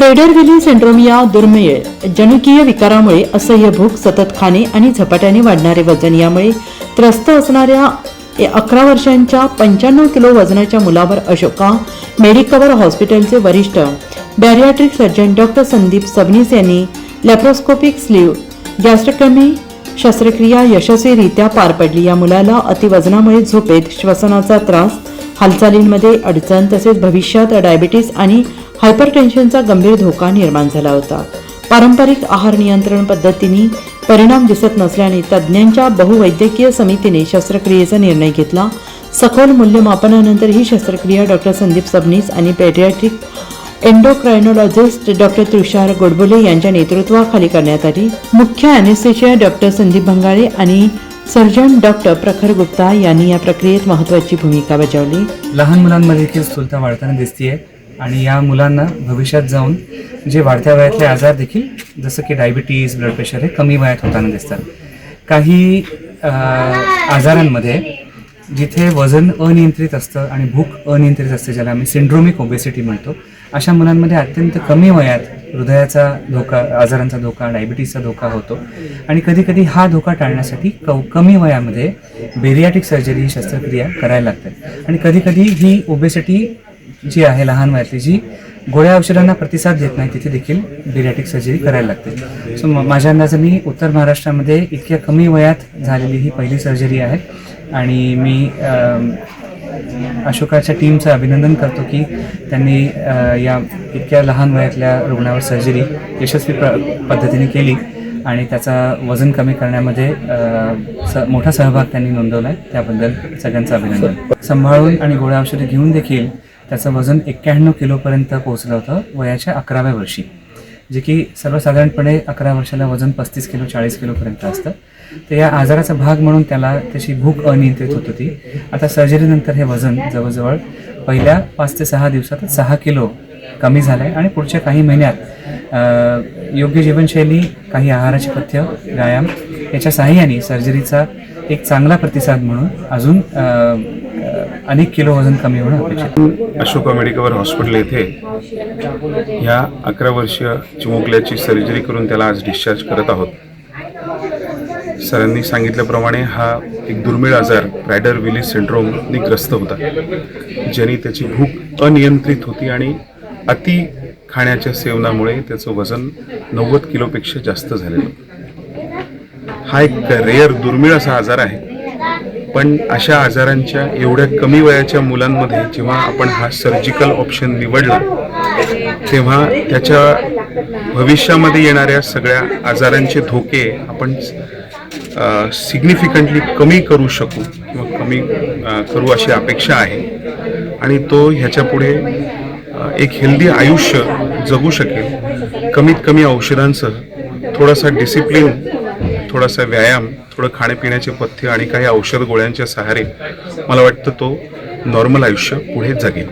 प्रेडरविली syndrome या दुर्मिळ जनुकीय विकारामुळे असह्य भूक सतत खाणे आणि झपाट्याने वाढणारे वजन यामुळे त्रस्त असणाऱ्या अकरा वर्षांच्या पंच्याण्णव किलो वजनाच्या मुलावर अशोका मेडिकवर हॉस्पिटलचे वरिष्ठ bariatric surgeon doctor Sandeep Sabnis यांनी लॅप्रोस्कोपिक स्लीव गॅस्ट्रकमी शस्त्रक्रिया यशस्वीरित्या पार पडली. या मुलाला अतिवजनामुळे झोपेत श्वसनाचा त्रास हालचालींमध्ये अडचण तसेच भविष्यात डायबिटीस आणि हायपरटेन्शनचा गंभीर धोका निर्माण झाला होता. पारंपरिक आहार नियंत्रण पद्धतीने परिणाम दिसत नसल्याने तज्ज्ञांच्या बहुवैद्यकीय समितीने शस्त्रक्रियेचा निर्णय घेतला. सखोल मूल्यमापनानंतर ही शस्त्रक्रिया डॉक्टर संदीप सबनीस आणि paediatric endocrinologist doctor Tushar Godbole यांच्या नेतृत्वाखाली करण्यात आली. मुख्य अॅनेस्थेशिया डॉक्टर संदीप भंगारे आणि सर्जन डॉक्टर प्रखर गुप्ता यांनी या प्रक्रियेत महत्त्वाची भूमिका बजावली. लहान मुलांमध्ये स्थूलता वाढताना दिसतीये. आणि या मुलांना भविष्यात जाऊन जे वाढत्या वयातले आजार देखील जसं की डायबिटीज ब्लड प्रेशर हे कमी वयात होताना दिसतात. काही आजारांमध्ये जिथे वजन अनियंत्रित असतं आणि भूक अनियंत्रित असते ज्याला आम्ही सिंड्रोमिक ओबेसिटी म्हणतो अशा मुलांमध्ये अत्यंत कमी वयात हृदयाचा धोका आजारांचा धोका डायबिटीसचा धोका होतो. आणि कधीकधी हा धोका टाळण्यासाठी क कमी वयामध्ये बेरियाटिक सर्जरी ही शस्त्रक्रिया करायला लागते आणि कधीकधी ही ओबेसिटी जी आहे लहान वयातली जी गोळ्या औषधांना प्रतिसाद देत नाही तिथे देखील बिरॅटिक सर्जरी करायला लागते. सो म- माझ्या अंदाजाने उत्तर महाराष्ट्रामध्ये इतक्या कमी वयात झालेली ही पहिली सर्जरी आहे. आणि मी अशोकाच्या टीमचं अभिनंदन करतो की त्यांनी या इतक्या लहान वयातल्या रुग्णावर सर्जरी यशस्वी प्र पद्धतीने केली आणि त्याचा वजन कमी करण्यामध्ये स मोठा सहभाग त्यांनी नोंदवला आहे त्याबद्दल सगळ्यांचं अभिनंदन. सांभाळून आणि गोळ्या औषधे घेऊन देखील त्याचं वजन एक्क्याण्णव किलोपर्यंत पोहोचलं होतं वयाच्या अकराव्या वर्षी. जे की सर्वसाधारणपणे अकरा वर्षाला वजन पस्तीस किलो चाळीस किलोपर्यंत असतं. तर या आजाराचा भाग म्हणून त्याला त्याची भूक अनियंत्रित होत होती. आता सर्जरीनंतर हे वजन जवळजवळ पहिल्या पाच ते सहा दिवसात सहा किलो कमी झालं आहे आणि पुढच्या काही महिन्यात योग्य जीवनशैली काही आहाराची पथ्य व्यायाम याच्या साह्याने सर्जरीचा एक चांगला प्रतिसाद म्हणून अजून अनेक किलो वजन कमी होणं अपेक्षित अशोक अशोका मेडिकवर हॉस्पिटल येथे ह्या अकरा वर्षीय चिमुकल्याची सर्जरी करून त्याला आज डिस्चार्ज करत आहोत. सरांनी सांगितल्याप्रमाणे हा एक दुर्मिळ आजार रायडर विली सिंड्रोमने ग्रस्त होता ज्याने त्याची भूक अनियंत्रित होती आणि अति खाण्याच्या सेवनामुळे त्याचं वजन नव्वद किलोपेक्षा जास्त झालेलं हा एक रेअर दुर्मिळ असा आजार आहे. पण अशा आजारांच्या एवढ्या कमी वयाच्या मुलांमध्ये जेव्हा आपण हा सर्जिकल ऑप्शन निवडला तेव्हा त्याच्या भविष्यामध्ये येणाऱ्या सगळ्या आजारांचे धोके आपण सिग्निफिकंटली कमी करू शकू किंवा कमी करू अशी अपेक्षा आहे. आणि तो ह्याच्यापुढे एक हेल्दी आयुष्य जगू शकेल. कमीत कमी औषधांसह थोडासा डिसिप्लिन थोडासा व्यायाम थोडं खाण्यापिण्याचे पथ्य आणि काही औषध गोळ्यांच्या सहारे मला वाटतं तो नॉर्मल आयुष्य पुढे जगेल.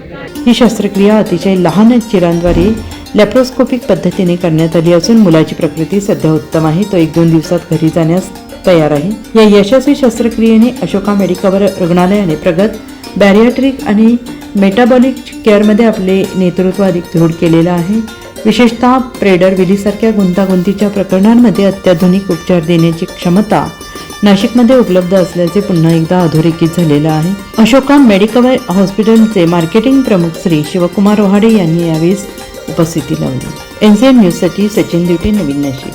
ही शस्त्रक्रिया अतिशय लहान चिरांद्वारे लॅप्रोस्कोपिक पद्धतीने करण्यात आली असून मुलाची प्रकृती सध्या उत्तम आहे. तो एक दोन दिवसात घरी जाण्यास तयार आहे. या यशस्वी शस्त्रक्रियेने अशोका मेडिकवर रुग्णालयाने प्रगत बॅरियाट्रिक आणि मेटाबॉलिक केअरमध्ये आपले नेतृत्व अधिक दृढ केलेलं आहे. विशेषतः प्रेडर विलीसारख्या गुंतागुंतीच्या प्रकरणांमध्ये अत्याधुनिक उपचार देण्याची क्षमता नाशिकमध्ये उपलब्ध असल्याचे पुन्हा एकदा अधोरेखित झालेलं आहे. अशोका मेडिकल हॉस्पिटलचे मार्केटिंग प्रमुख श्री शिवकुमार रोहाडे यांनी यावेळी उपस्थिती लावली. एनसीएन न्यूजसाठी सचिन दिवटे नवीन नाशिक.